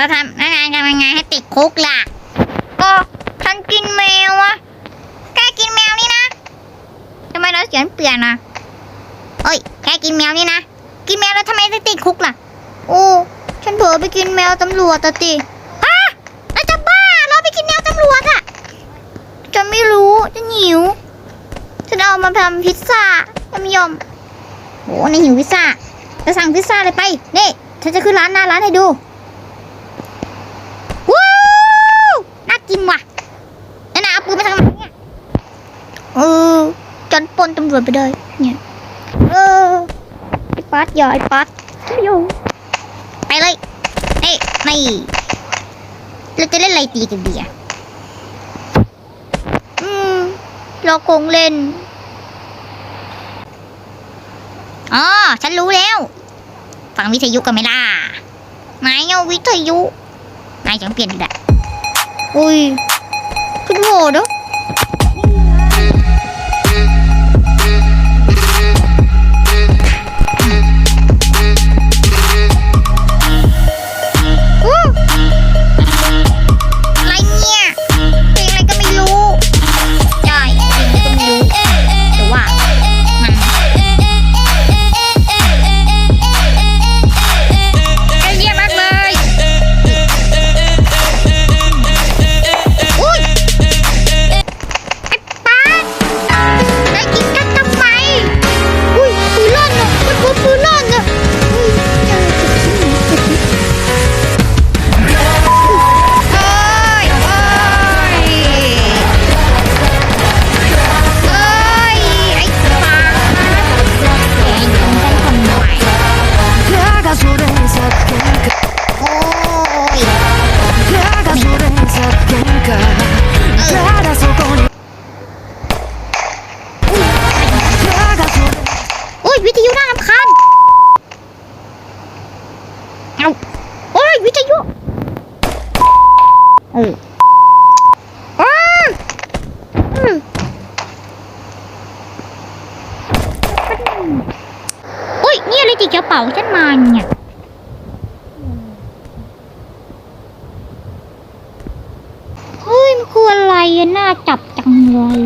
เราทำยังไงทำยังไงให้ติดคุกล่ะ ก็ฉันกินแมวอะแกกินแมวนี่นะทำไมเราเสียงเปลี่ยนอะเอ้ยแกกินแมวนี่นะ กินแมวแล้วทำไมจะติดคุกล่ะ โอ้ฉันเผลอไปกินแมวตำรวจอะติฮะแล้วจะบ้าเราไปกินแมวตำรวจอะจะไม่รู้จะหิวฉันเอามาทำพิซซ่าจะไม่ยอมโอ้ในหิวพิซซ่าจะสั่งพิซซ่าเลยไปนี่ฉันจะขึ้นร้านหน้าร้านให้ดู ว้าว น่ากินว่ะนั่นนะเอาปืนมาทางไหนเนี่ยเออจนปล้นตำรวจไปเลยเนี่ยเออไอ้ปัดอย่าไอ้ปัดไม่อยู่ไปเลยเอ้ยไม่เราจะเล่นอะไรตีกันดีอะอืมเราคงเล่นอ๋อฉันรู้แล้วฟังวิทยุกันไหมล่ะไหนเอาวิทยุนายจังเปลี่ยนอีกแหละ อุ้ยขึ้นโห เอาโอ้ยวิทยุเออโออุ้ยนี่อะไรจิกกระเป๋าฉันมาเนี่ยเฮ้ยมันคืออะไรน่าจับจังเลย